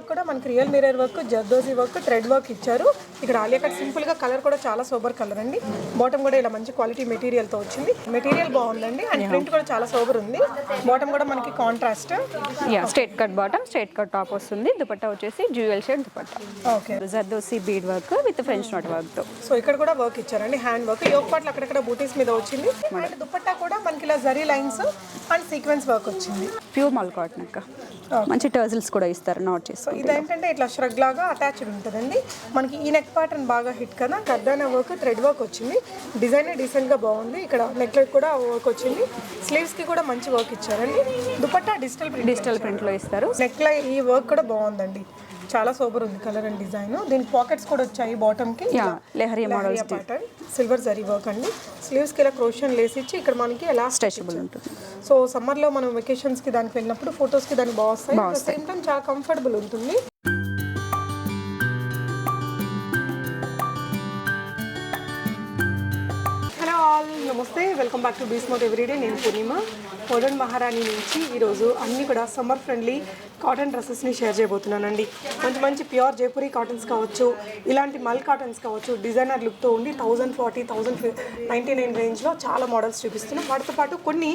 look కూడా మనకి real mirror work zardozi work thread work ఇచ్చారు. ఇక్కడ ఆలియా కట్ సింపుల్గా కలర్ కూడా చాలా సోబర్ కలర్ అండి. బాటమ్ కూడా ఇలా మంచి క్వాలిటీ మెటీరియల్తో వచ్చింది. మెటీరియల్ బాగుందండి అండ్ ప్రింట్ కూడా చాలా సోబర్ ఉంది. బాటమ్ కూడా మనకి contrast ya straight cut bottom straight cut top వస్తుంది. దుపట్టా వచ్చేసి jewel shade dupatta. Okay zardosi bead work with French knot వర్క్తో. సో ఇక్కడ కూడా వర్క్ ఇచ్చారండి హ్యాండ్ వర్క్ యోగ్ పాట్లు అక్కడక్కడ బూటీస్ మీద వచ్చింది. అండ్ దుపట్టా కూడా మనకి ఇలా zari lines and sequence work వచ్చింది. ప్యూర్ మల్ కాటన్ అక్క మంచి టర్జిల్స్ కూడా ఇస్తారు నాట్ చేసి సో ఇదేంటంటే ఇట్లా ష్రగ్ లాగా అటాచ్డ్ ఉంటుందండి. మనకి ఈ నెక్ ప్యాటర్న్ బాగా హిట్ కదా కర్దానా వర్క్ థ్రెడ్ వర్క్ వచ్చింది. డిజైన్ డీసెంట్గా బాగుంది. ఇక్కడ నెక్ కూడా వర్క్ వచ్చింది. స్లీవ్స్కి కూడా మంచి వర్క్ ఇచ్చారండి. దుపట్టా డిజిటల్ ప్రింట్ డిజిటల్ ప్రింట్లో ఇస్తారు. నెక్లో ఈ వర్క్ కూడా బాగుందండి. చాలా సూపర్ ఉంది కలర్ అండ్ డిజైన్. దీనికి పాకెట్స్ కూడా వచ్చాయి బాటమ్కి. Leheriya models pattern silver zari work అండి. స్లీవ్స్కి ఇలా క్రోషన్ లేస్ ఇచ్చి ఇక్కడ మనకి ఎలా స్ట్రెచబుల్ ఉంటుంది. సో సమ్మర్లో మనం వెకేషన్స్కి దానికి వెళ్ళినప్పుడు ఫొటోస్కి దానికి బాగా వస్తాయి. సేమ్ టైం చాలా కంఫర్టబుల్ ఉంటుంది. నమస్తే వెల్కమ్ బ్యాక్ టు బీస్మోట్ ఎవ్రీడే. నేను పూర్ణిమ. మోడర్న్ మహారాణి నుంచి ఈరోజు అన్ని కూడా సమ్మర్ ఫ్రెండ్లీ కాటన్ డ్రెస్సెస్ని షేర్ చేయబోతున్నానండి. మంచి మంచి ప్యూర్ జైపూరి కాటన్స్ కావచ్చు ఇలాంటి మల్ కాటన్స్ కావచ్చు డిజైనర్ లుక్తో ఉండి thousand forty thousand ninety nine రేంజ్లో చాలా మోడల్స్ చూపిస్తున్నాం. వాటితో పాటు కొన్ని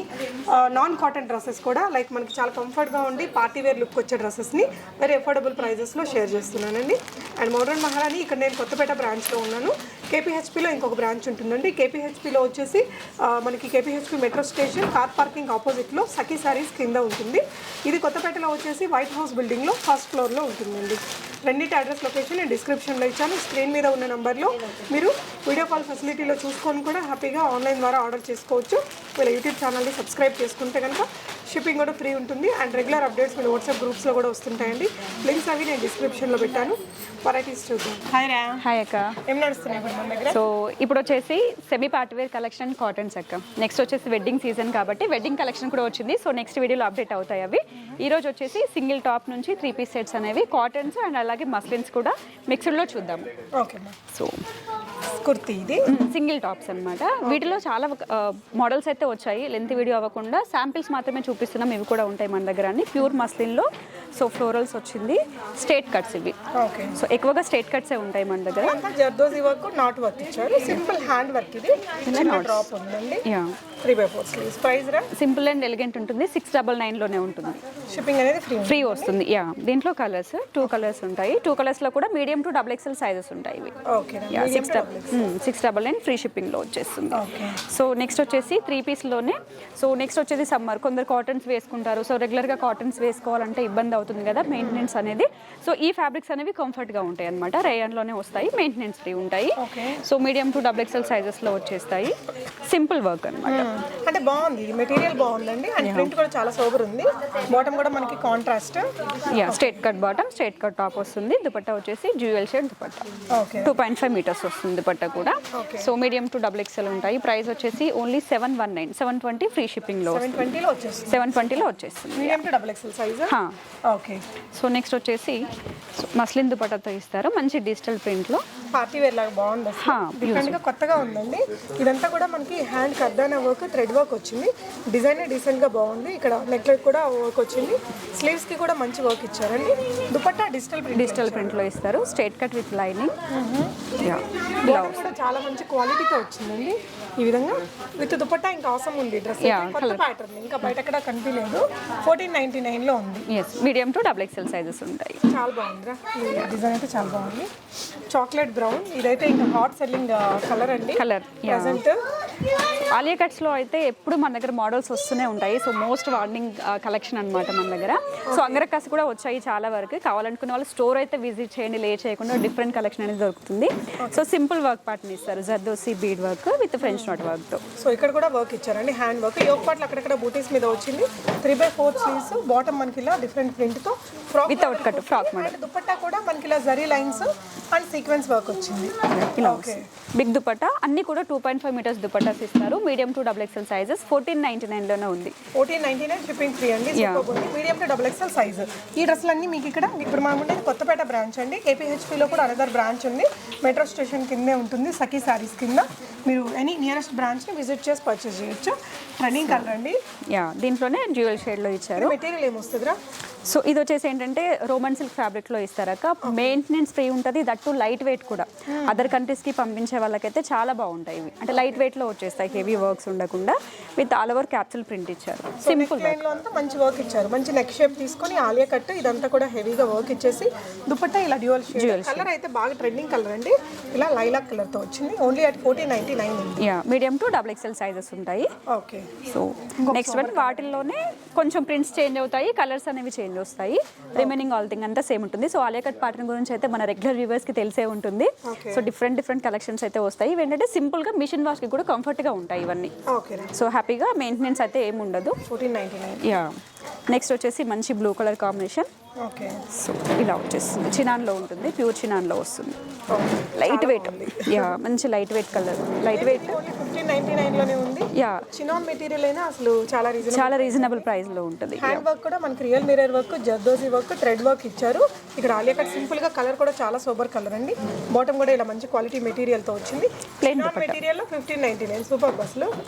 నాన్ కాటన్ డ్రెస్సెస్ కూడా లైక్ మనకి చాలా కంఫర్ట్గా ఉండి పార్టీ వేర్ లుక్ వచ్చే డ్రెస్సెస్ని వెరీ అఫోర్డబుల్ ప్రైజెస్లో షేర్ చేస్తున్నానండి. అండ్ మోడర్న్ మహారాణి ఇక్కడ నేను కొత్తపేట బ్రాంచ్లో ఉన్నాను. కేపీహెచ్పిలో ఇంకొక బ్రాంచ్ ఉంటుందండి. కేపీహెచ్పిలో వచ్చేసి మనకి KPHB metro station car parking ఆపోజిట్లో సఖీ సారీస్ కింద ఉంటుంది. ఇది కొత్తపేటలో వచ్చేసి వైట్ హౌస్ బిల్డింగ్లో ఫస్ట్ ఫ్లోర్లో ఉంటుందండి. రెండింటి అడ్రస్ లొకేషన్ నేను డిస్క్రిప్షన్లో ఇచ్చాను. స్క్రీన్ మీద ఉన్న నెంబర్లో మీరు వీడియో కాల్ ఫెసిలిటీలో చూసుకొని కూడా హ్యాపీగా ఆన్లైన్ ద్వారా ఆర్డర్ చేసుకోవచ్చు. వీళ్ళ యూట్యూబ్ ఛానల్ని సబ్స్క్రైబ్ చేసుకుంటే కనుక షిప్పింగ్ కూడా ఫ్రీ ఉంటుంది అండ్ రెగ్యులర్ అప్డేట్స్ మీరు వాట్సాప్ గ్రూప్స్లో కూడా వస్తుంటాయండి. లింక్స్ అవి నేను డిస్క్రిప్షన్లో పెట్టాను. వెరైటీస్ చూద్దాం. హాయ్ రా హాయ్ అక్క. ఏం నడుస్తున్నాయి ఇప్పుడు మన దగ్గర? సో ఇప్పుడు వచ్చేసి semi party wear collection cottons అక్క. నెక్స్ట్ వచ్చేసి వెడ్డింగ్ సీజన్ కాబట్టి వెడ్డింగ్ కలెక్షన్ కూడా వచ్చింది. సో నెక్స్ట్ వీడియోలో అప్డేట్ అవుతాయి అవి. ఈ రోజు వచ్చేసి సింగిల్ టాప్ నుంచి త్రీ పీస్ సెట్స్ అనేవి కాటన్స్ అండ్ అలాగే మస్లిన్స్ కూడా మిక్స్డ్లో చూద్దాం. ఓకే మా సో కుర్తీ ఇది. సింగిల్ టాప్స్ అన్నమాట. వీటిలో చాలా మోడల్స్ అయితే వచ్చాయి. లెంత్ వీడియో అవ్వకుండా శాంపిల్స్ మాత్రమే చూపిస్తున్నాం. ఇవి కూడా ఉంటాయి మన దగ్గర అన్ని. ప్యూర్ మస్లిన్లో. సో ఫ్లోరల్స్ వచ్చింది. స్ట్రేట్ కట్స్ ఇవి. ఓకే. సో ఎక్కువగా స్ట్రేట్ కట్సే ఉంటాయి మన దగ్గర. జర్దోజీ వర్క్ నాట్ వర్క్ ఇచ్చారు. సింపుల్ హ్యాండ్ వర్క్ ఇది. డ్రాప్ ఉందండి. Three by four sleeves. Price simple and elegant ఉంటుంది. సిక్స్ డబల్ నైన్లోనే ఉంటుంది. షిప్పింగ్ అనేది ఫ్రీ ఫ్రీ వస్తుంది. యా దీంట్లో కలర్స్ టూ కలర్స్ ఉంటాయి. టూ కలర్స్లో కూడా medium to double XL sizes ఉంటాయి ఇవి. Okay ya six six double nine free షిప్పింగ్లో వచ్చేస్తుంది. సో నెక్స్ట్ వచ్చేసి త్రీ పీస్లోనే సో నెక్స్ట్ వచ్చేసి సమ్మర్ కొందరు కాటన్స్ వేసుకుంటారు. సో రెగ్యులర్గా కాటన్స్ వేసుకోవాలంటే ఇబ్బంది అవుతుంది కదా మెయింటెనెన్స్ అనేది. సో ఈ ఫ్యాబ్రిక్స్ అనేవి కంఫర్ట్గా ఉంటాయి అనమాట రేయన్లోనే వస్తాయి. మెయింటెనెన్స్ ఫ్రీ ఉంటాయి. Okay so medium to double XL సైజెస్లో వచ్చేస్తాయి. సింపుల్ వర్క్ అనమాట అంటే బాగుంది మెటీరియల్ బాగుందండి. అండ్ ప్రింట్ కూడా చాలా సోబర్ ఉంది. బాటమ్ కూడా మనకి contrast ya straight cut bottom straight cut top వస్తుంది. దుపట్టా వచ్చేసి jewel shade dupatta. Okay two point five metres వస్తుంది దుపట్టా కూడా. So medium to double XL ఉంటాయి. ప్రైస్ వచ్చేసి only seven one nine seven twenty free ట్వంటీలో వచ్చేస్తుంది. సెవెన్ ట్వంటీలో వచ్చేస్తుంది. Medium to double XL size. Okay so next వచ్చేసి మస్లిన్ దుపట్టాతో ఇస్తారు. మంచి డిజిటల్ ప్రింట్లో పార్టీ వేర్ లాగా బాగుంది డిఫరెంట్గా కొత్తగా ఉందండి. ఇదంతా కూడా మనకి హ్యాండ్ కర్దానా వర్క్ థ్రెడ్ వర్క్ వచ్చింది. డిజైన్ డీసెంట్గా బాగుంది. ఇక్కడ నెక్ కూడా వర్క్ వచ్చింది. స్లీవ్స్కి కూడా మంచి వర్క్ ఇచ్చారండి. దుపట్టా డిజిటల్ ప్రింట్ డిజిటల్ ప్రింట్లో ఇస్తారు. స్ట్రేట్ కట్ విత్ లైనింగ్ కూడా చాలా మంచి క్వాలిటీతో వచ్చిందండి. ఈ విధంగా విత్ దుపట్టా ఇంకా అవసరం ఉంది డ్రెస్ కొత్త ప్యాటర్న్ ఇంకా బయట ఎక్కడ కనిపించలేదు. ఫోర్టీన్ నైన్టీ నైన్లో ఉంది. Medium to double XL sizes ఉంటాయి. చాలా బాగుందిరా. ఈ డిజైన్ అయితే చాలా బాగుంది. చాక్లెట్ బ్రౌన్ ఇదైతే ఇంకా హాట్ సెల్లింగ్ కలర్ అండి. కలర్ ప్రజెంట్ ఆలియా కట్స్లో అయితే ఎప్పుడు మన దగ్గర మోడల్స్ వస్తూనే ఉంటాయి. సో మోస్ట్ వార్నింగ్ కలెక్షన్ అన్నమాట మన దగ్గర. సో అంగరకాస్ కూడా వచ్చాయి చాలా వరకు. కావాలనుకునే వాళ్ళు స్టోర్ అయితే విజిట్ చేయండి లే చేయకుండా డిఫరెంట్ కలెక్షన్ అనేది దొరుకుతుంది. సో సింపుల్ వర్క్ పార్ట్ని ఇస్తారు. Zardozi bead work with French knot వర్క్తో సో ఇక్కడ కూడా వర్క్ ఇచ్చారండి హ్యాండ్ వర్క్ యోగ్ పాటలు అక్కడక్కడ బూటీస్ మీద వచ్చింది. Three by four sleeves bottom మనకి ఇలా different ప్రింట్తో. Frock without cut frock model dupatta కూడా మనకి ఇలా zari lines and sequence work వచ్చింది. ఇలా బిగ్ దుపట్టా అన్ని కూడా two point five metres dupattas ఇస్తారు. Medium to double XL sizes fourteen ninety నైన్లోనే ఉంది. Fourteen ninety nine shipping free అండి medium to double XL size ఈ డ్రెస్సులు అన్ని మీకు ఇక్కడ ఇప్పుడు మనం ఉండేది కొత్తపేట బ్రాంచ్ అండి. కేపీహెచ్పిలో కూడా అనదర్ బ్రాంచ్ ఉంది. మెట్రో స్టేషన్ కిందే ఉంటుంది సఖీ సారీస్ కింద. మీరు ఎనీ నియరెస్ట్ బ్రాంచ్ని విజిట్ చేసి పర్చేస్ చేయొచ్చు. ట్రెండింగ్ కలర్ అండి యా దీంట్లోనే డ్యూయల్ షేడ్లో ఇచ్చారు. మెటీరియల్ ఏమొస్తుందిరా? సో ఇది వచ్చేసి ఏంటంటే రోమన్ సిల్క్ ఫ్యాబ్రిక్లో ఇస్తారక మెయింటెనెన్స్ ఫ్రీ ఉంటుంది దట్టు లైట్ వెయిట్ కూడా. అదర్ కంట్రీస్కి పంపించే వాళ్ళకైతే చాలా బాగుంటాయి ఇవి. అంటే లైట్ వెయిట్లో వచ్చేస్తాయి హెవీ వర్క్స్ ఉండకుండా. With all over capsule print ఇచ్చారు. సింపుల్ లైన్లో అంతా మంచి వర్క్ ఇచ్చారు. మంచి నెక్ షేప్ తీసుకొని ఆలియా కట్ ఇదంతా కూడా హెవీగా వర్క్ ఇచ్చేసి దుపట్టా ఇలా డ్యూయల్ షేడ్ కలర్ అయితే బాగా ట్రెండింగ్ కలర్ అండి. ఇలా లైలాక్ కలర్తో వచ్చింది. Only at fourteen ninety nine yeah medium to double XL sizes ఉంటాయి. ఓకే సో నెక్స్ట్ వన్ వాటిల్లోనే కొంచెం ప్రింట్స్ చేంజ్ అవుతాయి కలర్స్ అనేవి చేంజ్ వస్తాయి. రిమైనింగ్ ఆల్ థింగ్ అంతా సేమ్ ఉంటుంది. సో ఆలియా కట్ ప్యాటర్న్ గురించి అయితే మన రెగ్యులర్ వ్యూవర్స్కి తెలిసే ఉంటుంది. సో డిఫరెంట్ డిఫరెంట్ కలెక్షన్స్ అయితే వస్తాయి. ఇవి ఏంటంటే సింపుల్గా మిషన్ వాష్కి కూడా కంఫర్ట్గా ఉంటాయి ఇవన్నీ. సో హ్యాపీగా మెయింటెనెన్స్ అయితే ఏమి ఉండదు. యా నెక్స్ట్ వచ్చేసి మంచి blue colour combination okay so ఇలా వచ్చేస్తుంది. చినాన్లో ఉంటుంది. ప్యూర్ చినాన్లో వస్తుంది. లైట్ వెయిట్ యా మంచి light weight colour light weight fifteen ninety నైన్లోనే ఉంది. యా చినాన్ మెటీరియల్ అయినా అసలు చాలా రీజనబుల్ చాలా రీజనబుల్ ప్రైస్లో ఉంటుంది. హ్యాండ్ వర్క్ కూడా మనకి real mirror work zardozi work thread work ఇచ్చారు. ఇక్కడ ఆలియా కట్ సింపుల్గా కలర్ కూడా చాలా సూపర్ కలర్ అండి. బాటమ్ కూడా ఇలా మంచి క్వాలిటీ మెటీరియల్తో వచ్చింది. Plain మెటీరియల్లో fifteen ninety nine super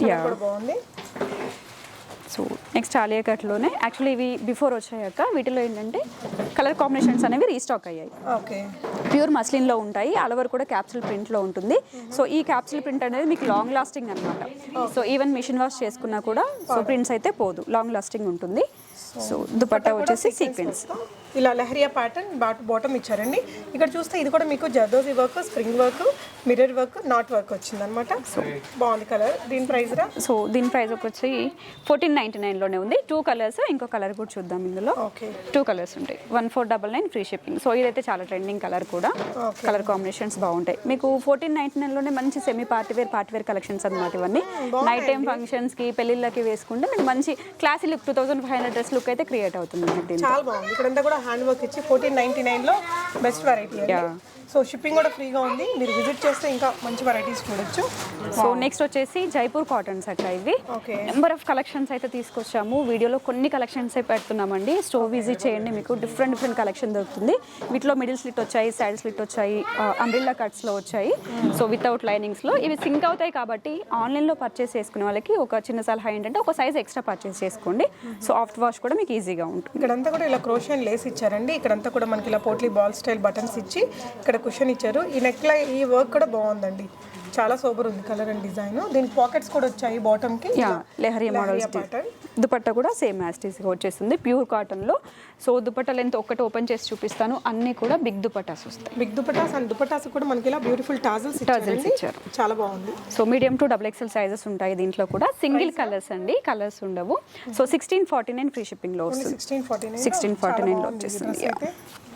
Yeah. కూడా బాగుంది. సో నెక్స్ట్ ఆలియా కట్లోనే యాక్చువల్లీ ఇవి బిఫోర్ వచ్చాక వీటిలో ఏంటంటే కలర్ కాంబినేషన్స్ అనేవి రీస్టాక్ అయ్యాయి. ఓకే ప్యూర్ మస్లిన్లో ఉంటాయి. అలవర్ కూడా క్యాప్సూల్ ప్రింట్లో ఉంటుంది. సో ఈ క్యాప్సూల్ ప్రింట్ అనేది మీకు లాంగ్ లాస్టింగ్ అనమాట సో ఈవెన్ మిషన్ వాష్ చేసుకున్నా కూడా సో ప్రింట్స్ అయితే పోదు. లాంగ్ లాస్టింగ్ ఉంటుంది. సో దుపట్టా వచ్చేసి సీక్వెన్స్ ఇలా లహరియా ప్యాటర్న్ బాట్ బాటమ్ ఇచ్చారండి. ఇక్కడ చూస్తే ఇది కూడా మీకు zardozi work spring work mirror work knot work వచ్చింది అనమాట సో బాగుంది కలర్ దీని ప్రైస్ రా? సో దీని ప్రైస్ వచ్చి ఫోర్టీన్ నైంటీ నైన్లోనే ఉంది. టూ కలర్స్ ఇంకో కలర్ కూడా చూద్దాం ఇందులో. ఓకే టూ కలర్స్ ఉంటాయి. One four double nine free shipping so ఇదైతే చాలా ట్రెండింగ్ కలర్ కూడా. కలర్ కాంబినేషన్స్ బాగుంటాయి. మీకు ఫోర్టీన్ నైన్టీ నైన్లోనే మంచి semi party wear party wear collections అనమాట ఇవన్నీ నైట్ టైం ఫంక్షన్స్కి పెళ్ళిళ్ళకి వేసుకుంటే మీకు మంచి classy look two thousand five hundred dress look అయితే క్రియేట్ అవుతుంది చాలా బాగుంది. ఇక్కడంతా కూడా హ్యాండ్ వర్క్ ఇచ్చి ఫోర్టీన్ నైన్టీ నైన్లో బెస్ట్ వెరైటీ. సో షిప్పింగ్ కూడా ఫ్రీగా ఉంది. మీరు విజిట్ చేస్తే ఇంకా మంచి వెరైటీస్ చూడొచ్చు. సో నెక్స్ట్ వచ్చేసి జైపూర్ కాటన్స్ అక్క ఇవి. ఓకే. నెంబర్ ఆఫ్ కలెక్షన్స్ అయితే తీసుకొచ్చాము. వీడియోలో కొన్ని కలెక్షన్స్ అయితే పెడుతున్నామండి. స్టోర్ విజిట్ చేయండి మీకు డిఫరెంట్ డిఫరెంట్ కలెక్షన్ దొరుకుతుంది. వీటిలో మిడిల్ స్లిట్ వచ్చాయి సైడ్ స్లిట్ వచ్చాయి అంబ్రిల్లా కట్స్లో వచ్చాయి. సో వితౌట్ లైనింగ్స్లో ఇవి సింక్ అవుతాయి కాబట్టి ఆన్లైన్లో పర్చేస్ చేసుకునే వాళ్ళకి ఒక చిన్న సలహా ఏంటంటే ఒక సైజ్ ఎక్స్ట్రా పర్చేస్ చేసుకోండి. సో ఆఫ్టర్ వాష్ కూడా మీకు ఈజీగా ఉంటుంది. ఇక్కడంతా కూడా ఇలా క్రోషియన్ లేస్ ఇచ్చారండి. ఇక్కడంతా కూడా మనకి ఇలా పోట్లీ బాల్ స్టైల్ బటన్స్ ఇచ్చి ఇక్కడ కుషన్ ఇచ్చారు. ఈ నెక్ ఈ వర్క్ కూడా బాగుందండి. చాలా సూపర్ ఉంది కలర్ అండ్ డిజైన్. దీనికి పాకెట్స్ కూడా వచ్చాయి బాటమ్కి yeah leheriya models pattern dupatta కూడా సేమ్ యాస్టీస్గా వచ్చేస్తుంది. ప్యూర్ కాటన్లో. సో దుపట్టా లెంత్ ఒక్కటి ఓపెన్ చేసి చూపిస్తాను. అన్నీ కూడా బిగ్ దుపట్టాస్ వస్తాయి. బిగ్ దుపటాస్ అండ్ దుపటాస్ కూడా మనకి ఇలా బ్యూటిఫుల్ టాజల్స్ ఇచ్చారండి. ఇచ్చారు. చాలా బాగుంది. So medium to double XL sizes ఉంటాయి దీంట్లో కూడా. సింగిల్ కలర్స్ అండి. కలర్స్ ఉండవు. So sixteen forty nine free షిప్పింగ్లో వస్తుంది. సిక్స్టీన్ ఫార్టీ నైన్ 1649 లో. సో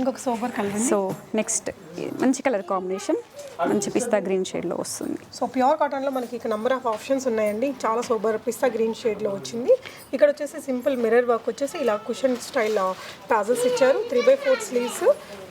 ఇంకొక సూపర్ కలర్ సో నెక్స్ట్ మంచి కలర్ కాంబినేషన్ మంచి పిస్తా గ్రీన్ షేడ్లో వస్తుంది. సో ప్యూర్ కాటన్లో మనకి ఇక నంబర్ ఆఫ్ ఆప్షన్స్ ఉన్నాయండి. చాలా సూపర్ పిస్తా గ్రీన్ షేడ్లో వచ్చింది. ఇక్కడ వచ్చేసి సింపుల్ మిర్రర్ వర్క్ వచ్చేసి ఇలా కుషన్ స్టైల్ టాజల్స్ ఇచ్చారు. Three by four sleeves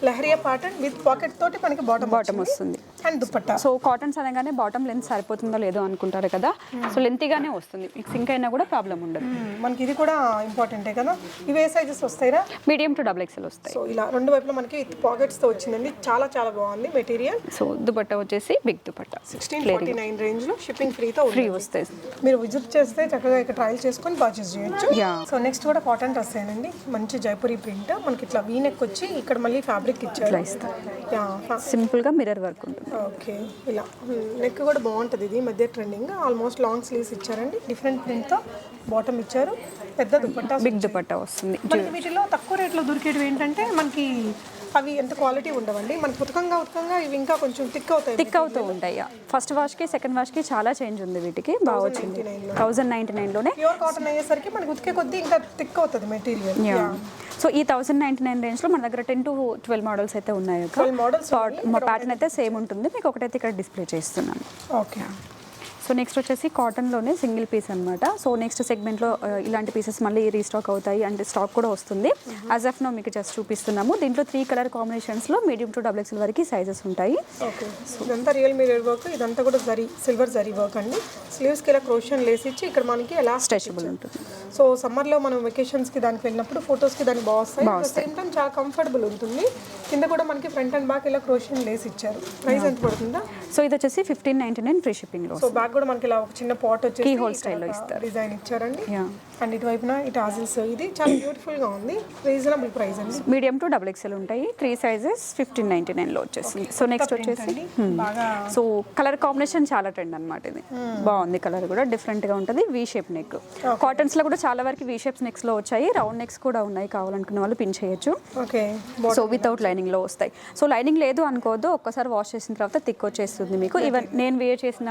leheriya pattern with pocket తోటి మనకి బాటమ్ బాటమ్ వస్తుంది. అండ్ దుపట్టా. సో కాటన్స్ అనగానే బాటమ్ లెంత్ సరిపోతుందో లేదో అనుకుంటారు కదా. సో లెంతీగానే వస్తుంది. మీకు సింక్ అయినా కూడా ప్రాబ్లం ఉండదు. మనకి ఇది కూడా ఇంపార్టెంటే కదా? ఇవి ఏ సైజెస్ వస్తాయిరా? మీడియం టు డబుల్ ఎక్స్ఎల్ వస్తాయి. సో ఇలా రెండు వైపులా మనకి విత్ పాకెట్స్తో వచ్చిందండి. చాలా చాలా బాగుంది మెటీరియల్ సో దుపట్టా వచ్చేసి big dupatta. Sixteen forty nine రేంజ్లో షిప్పింగ్ ఫ్రీతో ఫ్రీ వస్తాయి. మీరు విజిట్ చేస్తే చక్కగా ఇక్కడ ట్రయల్ చేసుకొని పర్చేస్ చేయొచ్చు. సో నెక్స్ట్ కూడా కాటన్ డ్రెస్ అండి మంచి జైపూరి ప్రింట్ మనకి ఇట్లా వీ నెక్ వచ్చి ఇక్కడ మళ్ళీ ఫ్యాబ్రిక్ ఇచ్చారు. యా సింపుల్గా మిర్రర్ వర్క్ ఉంటుంది. ఓకే ఇలా. నెక్ కూడా బాగుంటుంది ఇది మధ్య ట్రెండింగ్. ఆల్మోస్ట్ లాంగ్ స్లీవ్స్ ఇచ్చారండి. డిఫరెంట్ ప్రింట్తో బాటమ్ ఇచ్చారు. పెద్ద దుపట్టా బిగ్ దుపట్టా వస్తుంది. వీటిలో తక్కువ రేట్లో దొరికేటివి ఏంటంటే మనకి అవి ఎంత క్వాలిటీ ఉండవండి. మనకి ఉతకంగా ఉతకంగా ఇవి ఇంకా కొంచెం థిక్ అవుతాయి. థిక్ అవుతూ ఉంటాయి. ఫస్ట్ వాష్కి సెకండ్ వాష్కి చాలా చేంజ్ ఉంది వీటికి. బాగా వచ్చింది. థౌజండ్ నైంటీ నైన్లోనే. ప్యూర్ కాటన్ అయ్యేసరికి మనకి ఉతికే కొద్దీ ఇంకా థిక్ అవుతుంది మెటీరియల్. సో ఈ థౌసండ్ నైంటీ నైన్ రేంజ్లో మన దగ్గర టెన్ టు ట్వెల్వ్ మోడల్స్ అయితే ఉన్నాయి. మోడల్స్ ప్యాటర్న్ అయితే సేమ్ ఉంటుంది. మీకు ఒకటైతే ఇక్కడ డిస్ప్లే చేస్తున్నాను. ఓకే. సో నెక్స్ట్ వచ్చేసి కాటన్లోనే సింగిల్ పీస్ అనమాట సో నెక్స్ట్ సెగ్మెంట్లో ఇలాంటి పీసెస్ మళ్ళీ రీస్టాక్ అవుతాయి అంటే స్టాక్ కూడా వస్తుంది. యాజ్ ఆఫ్ నో మీకు జస్ట్ చూపిస్తున్నాము. దీంట్లో త్రీ కలర్ కాంబినేషన్స్లో మీడియం టు డబుల్ ఎక్స్ఎల్ వరకు సైజెస్ ఉంటాయి. ఓకే ఇదంతా రియల్ మిరర్ వర్క్ ఇదంతా కూడా జరీ సిల్వర్ జరీ వర్క్ అండి. స్లీవ్స్కి ఇలా క్రోషన్ లేసి ఇచ్చి ఇక్కడ మనకి ఎలా స్ట్రెచబుల్ ఉంటుంది. సో సమ్మర్లో మనం వెకేషన్స్కి దానికి వెళ్ళినప్పుడు ఫొటోస్కి దానికి బాగా వస్తాయి. సేమ్ టైం చాలా కంఫర్టబుల్ ఉంటుంది. కింద కూడా మనకి ఫ్రంట్ అండ్ బ్యాక్ ఇలా క్రోషన్ లేసి ఇచ్చారు. ప్రైస్ ఎంత పడుతుందా? సో ఇది వచ్చేసి ఫిఫ్టీన్ నైన్టీ నైన్ ఫ్రీ షిప్పింగ్లో సో బ్యాక్ కూడా మనకి ఇలా ఒక చిన్న పాట్ వచ్చేసి Key hole style లో ఇస్తారు. డిజైన్ ఇచ్చారండి అండ్ ఇటువైపున ఇటు ఆజిల్స్ ఇది చాలా బ్యూటిఫుల్గా ఉంది. రీజనబుల్ ప్రైస్ అండి. మీడియం టు డబుల్ ఎక్స్ఎల్ ఉంటాయి. త్రీ సైజెస్ ఫిఫ్టీన్ నైన్టీ నైన్లో వచ్చేసింది. సో నెక్స్ట్ వచ్చేసి సో కలర్ కాంబినేషన్ చాలా ట్రెండ్ అనమాట ఇది. బాగుంది కలర్ కూడా. డిఫరెంట్గా ఉంటుంది. వి షేప్ నెక్ కాటన్స్లో కూడా చాలా వరకు వి షేప్స్ నెక్స్లో వచ్చాయి. రౌండ్ నెక్స్ కూడా ఉన్నాయి. కావాలనుకున్న వాళ్ళు పిన్ చేయొచ్చు. ఓకే సో వితౌట్ లైనింగ్లో వస్తాయి. సో లైనింగ్ లేదు అనుకోవద్దు. ఒక్కసారి వాష్ చేసిన తర్వాత థిక్ వచ్చేస్తుంది మీకు. ఈవెన్ నేను వేర్ చేసిన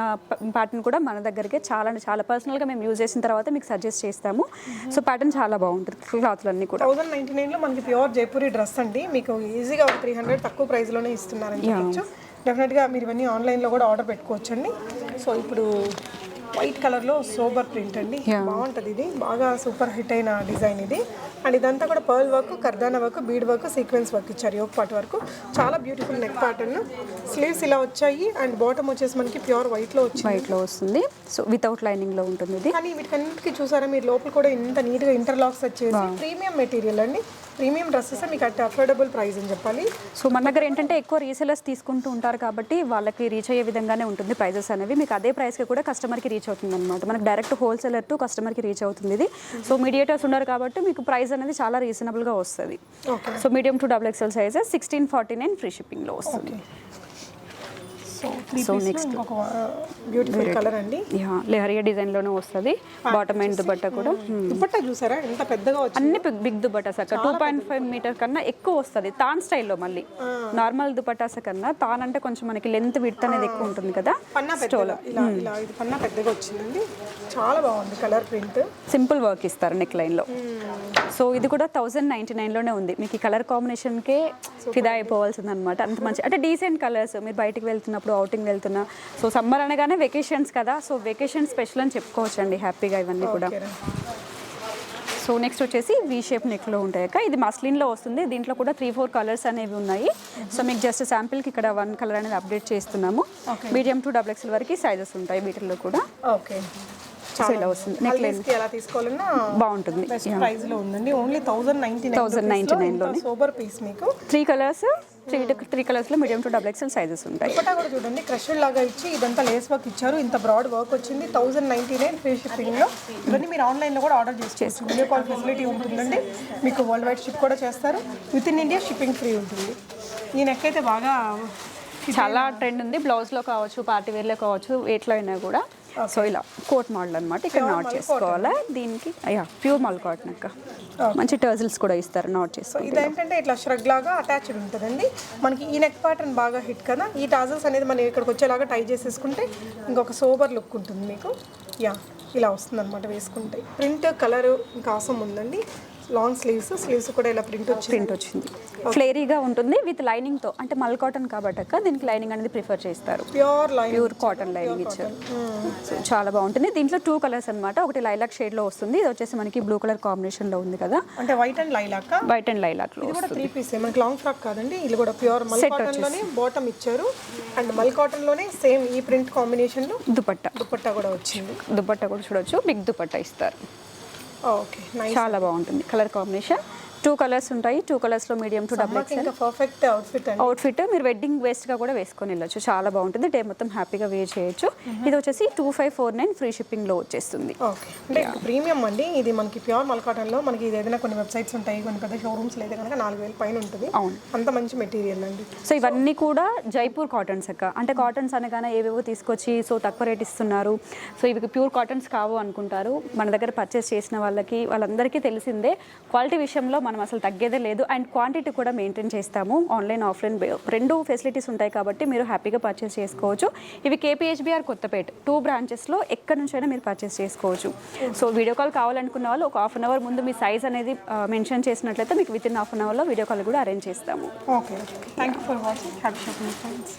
ప్యాటర్న్ కూడా మన దగ్గరికి చాలా చాలా పర్సనల్గా మేము యూజ్ చేసిన తర్వాత మీకు సజెస్ట్ చేస్తాము. సో ప్యాటర్న్ చాలా బాగుంటుంది. క్లాత్లు అన్ని కూడా. థౌసండ్ నైన్టీ నైన్లో మనకి ప్యూర్ జైపూరి డ్రెస్ అండి. మీకు ఈజీగా ఒక త్రీ హండ్రెడ్ తక్కువ ప్రైస్లోనే ఇస్తున్నారని చెప్పొచ్చు. డెఫినెట్గా మీరు ఇవన్నీ ఆన్లైన్లో కూడా ఆర్డర్ పెట్టుకోవచ్చు అండి సో ఇప్పుడు వైట్ కలర్లో సోబర్ ప్రింట్ అండి. బాగుంటది ఇది. బాగా సూపర్ హిట్ అయిన డిజైన్ ఇది. అండ్ ఇదంతా కూడా pearl work కర్దానా work bead work sequence work ఇచ్చారు యోగ్ పార్ట్ వరకు. చాలా బ్యూటిఫుల్ నెక్ ప్యాటర్న్ స్లీవ్స్ ఇలా వచ్చాయి. అండ్ బాటమ్ వచ్చేసి మనకి ప్యూర్ వైట్లో వచ్చింది. వైట్లో వస్తుంది. సో వితౌట్ లైనింగ్లో ఉంటుంది ఇది. కానీ వీటికన్నిటికీ చూసారా మీరు? లోపల కూడా ఇంత నీట్గా ఇంటర్లాక్స్ వచ్చేసి ప్రీమియం మెటీరియల్ అండి. ప్రీమియం డ్రెస్సెస్ మీకు అట్ అఫోర్డబుల్ ప్రైస్ అని చెప్పాలి. సో మన దగ్గర ఏంటంటే ఎక్కువ రీసెలర్స్ తీసుకుంటూ ఉంటారు కాబట్టి వాళ్ళకి రీచ్ అయ్యే విధంగానే ఉంటుంది ప్రైజెస్ అనేవి. మీకు అదే ప్రైస్కి కూడా కస్టమర్కి రీచ్ అవుతుంది అనమాట మనకి డైరెక్ట్ హోల్సేలర్ టు కస్టమర్కి రీచ్ అవుతుంది ఇది. సో మీడియేటర్స్ ఉన్నారు కాబట్టి మీకు ప్రైస్ అనేది చాలా రీజనబుల్గా వస్తుంది. So medium to double XL sizes sixteen forty nine free షిప్పింగ్లో వస్తుంది. సో. ఇంకొక బ్యూటిఫుల్ కలర్ అండి. లెహరియా డిజైన్లోనే వస్తుంది. బాటమ్ అండ్ దుపట్ట కూడా. Hmm. దుపట్టా చూసారా? ఎంత పెద్దగా అన్ని బిగ్ దుపట్టాస్ అక్క టూ పాయింట్ ఫైవ్ మీటర్ కన్నా ఎక్కువ వస్తుంది. తాన్ స్టైల్లో మళ్ళీ. నార్మల్ దుపట్టాస్ కన్నా తాన్ అంటే కొంచెం మనకి లెంత్ విడ్త్ అనేది ఎక్కువ ఉంటుంది కదా. ఇలా ఇలా ఇది పన్నా పెద్దగా వచ్చిందండి. చాలా బాగుంది కలర్ ప్రింట్. సింపుల్ వర్క్ ఇస్తారు నెక్ లైన్లో సో ఇది కూడా థౌజండ్ నైంటీ నైన్లోనే ఉంది. మీకు ఈ కలర్ కాంబినేషన్కే ఫిదా అయిపోవాల్సింది అనమాట అంత మంచి అంటే డీసెంట్ కలర్స్ మీరు బయటికి వెళ్తున్నప్పుడు అవుటింగ్ వెళ్తున్నా సో సమ్మర్ అనగానే వెకేషన్స్ కదా. సో వెకేషన్ స్పెషల్ అని చెప్పుకోవచ్చు అండి హ్యాపీగా ఇవన్నీ కూడా. సో నెక్స్ట్ వచ్చేసి వీ షేప్ నెక్లో ఉంటాయి ఇది మస్లిన్లో వస్తుంది. దీంట్లో కూడా త్రీ ఫోర్ కలర్స్ అనేవి ఉన్నాయి. సో మీకు జస్ట్ శాంపిల్కి ఇక్కడ వన్ కలర్ అనేది అప్డేట్ చేస్తున్నాము. మీడియం టు డబుల్ ఎక్స్ఎల్ వరకు సైజెస్ ఉంటాయి వీటిల్లో కూడా. ఓకే సో ఇలా వస్తుంది నెక్ లైన్ ఎలా తీసుకోవాలన్నా బాగుంటుంది. ప్రైస్లో ఉందండి. ఓన్లీ థౌసండ్ నైన్టీ 1099 లోనే. సూపర్ పీస్ మీకు. త్రీ కలర్స్ త్రీ త్రీ కలర్స్లో medium to double XL sizes ఉంటాయి. దుపట్టా కూడా చూడండి క్రషర్ లాగా ఇచ్చి ఇదంతా లేస్ వర్క్ ఇచ్చారు. ఇంత బ్రాడ్ వర్క్ వచ్చింది. థౌసండ్ నైన్టీ నైన్ ఫ్రీ షిప్పింగ్లో. ఇవన్నీ మీరు ఆన్లైన్లో కూడా ఆర్డర్ చేసుకోవచ్చు వీడియో కాల్ ఫెసిలిటీ ఉంటుందండి. మీకు వరల్డ్ వైడ్ షిప్ కూడా చేస్తారు. With in India shipping free ఉంటుంది. ఈ నెక్ అయితే బాగా చాలా ట్రెండ్ ఉంది. బ్లౌజ్లో కావచ్చు పార్టీ వేర్లో కావచ్చు వేట్లో అయినా కూడా. సో ఇలా కోట్ మోడల్ అనమాట ఇక్కడ నాట్ చేసుకోవాలా? దీనికి అయ్యా ప్యూర్ మల్ కాటన్ అక్క. మంచి టర్జిల్స్ కూడా ఇస్తారు నాట్ చేసుకో ఇదేంటంటే ఇట్లా ష్రగ్ లాగా అటాచ్డ్ ఉంటుందండి. మనకి ఈ నెక్ ప్యాటర్న్ బాగా హిట్ కదా? ఈ టాజల్స్ అనేది మనం ఇక్కడికి వచ్చేలాగా టై చేసేసుకుంటే ఇంకొక సోబర్ లుక్ ఉంటుంది మీకు. యా ఇలా వస్తుంది అనమాట వేసుకుంటే. ప్రింట్ కలర్ ఇంకా అవసరం ఉందండి. లాంగ్ స్లీవ్స్ స్లీవ్స్ కూడా ఇలా ప్రింట్ వచ్చింది. ప్రింట్ వచ్చింది. ఫ్లేరీగా ఉంటుంది విత్ లైనింగ్తో అంటే మల్ కాటన్ కాబట్టి అక్క దీనికి లైనింగ్ అనేది ప్రిఫర్ చేస్తారు. Pure line pure cotton lining ఇచ్చారు. సో చాలా బాగుంటుంది. దీంట్లో టూ కలర్స్ అన్నమాట. ఒకటి లైలాక్ షేడ్లో వస్తుంది. ఇది వచ్చేసి మనకి బ్లూ కలర్ కాంబినేషన్లో ఉంది కదా. అంటే white and lilac white and లైలాక్లో ఇది కూడా త్రీ పీస్ మనకి లాంగ్ ఫ్రాక్ కాదండి. ఇది కూడా ప్యూర్ మల్ కాటన్లోనే బాటమ్ ఇచ్చారు. అండ్ మల్ కాటన్లోనే సేమ్ ఈ ప్రింట్ కాంబినేషన్లో దుపట్టా. దుపట్టా కూడా వచ్చింది. దుపట్టా కూడా చూడొచ్చు. బిగ్ దుపట్టా ఇస్తారు. Oh, ఓకే చాలా బాగుంటుంది. కలర్ కాంబినేషన్ టూ కలర్స్ ఉంటాయి. టూ కలర్స్లో మీడియం టు డబుల్ ఇంకా పర్ఫెక్ట్ అవుట్ఫిట్ అవుట్ఫిట్ మీరు వెడ్డింగ్ వేస్ట్గా కూడా వేసుకొని వెళ్ళొచ్చు. చాలా బాగుంటుంది. డే మొత్తం హ్యాపీగా వేర్ చేయొచ్చు. ఇది వచ్చేసి two five four nine free షిప్పింగ్లో వచ్చేస్తుంది. ఓకే అంటే ప్రీమియం అండి. ఇది మనకి ప్యూర్ మల్ కాటన్లో మనకి ఇది ఏదైనా కొన్ని వెబ్సైట్స్ ఉంటాయి. కొన్ని పెద్ద షోరూమ్స్ లేదా కనుక నాలుగు వేల పైన ఉంటుంది. అవును. అంత మంచి మెటీరియల్ అండి. సో ఇవన్నీ కూడా జైపూర్ కాటన్స్ అక్క. అంటే కాటన్స్ అనగానే ఏవేవో తీసుకొచ్చి సో తక్కువ రేట్ ఇస్తున్నారు. సో ఇవి ప్యూర్ కాటన్స్ కావు అనుకుంటారు. మన దగ్గర పర్చేస్ చేసిన వాళ్ళకి వాళ్ళందరికీ తెలిసిందే క్వాలిటీ విషయంలో మనం అసలు తగ్గేదే లేదు. అండ్ క్వాంటిటీ కూడా మెయింటైన్ చేస్తాము. ఆన్లైన్ ఆఫ్లైన్ రెండు ఫెసిలిటీస్ ఉంటాయి కాబట్టి మీరు హ్యాపీగా పర్చేస్ చేసుకోవచ్చు. ఇవి కేపీహెచ్బిఆర్ కొత్తపేట. టూ బ్రాంచెస్లో ఎక్కడి నుంచైనా మీరు పర్చేస్ చేసుకోవచ్చు. సో వీడియో కాల్ కావాలనుకున్న వాళ్ళు ఒక హాఫ్ అన్ అవర్ ముందు మీ సైజ్ అనేది మెన్షన్ చేసినట్లయితే మీకు విత్ ఇన్ హాఫ్ అన్ అవర్లో వీడియో కాల్ కూడా అరేంజ్ చేస్తాము. Okay thank you for watching happy shopping friends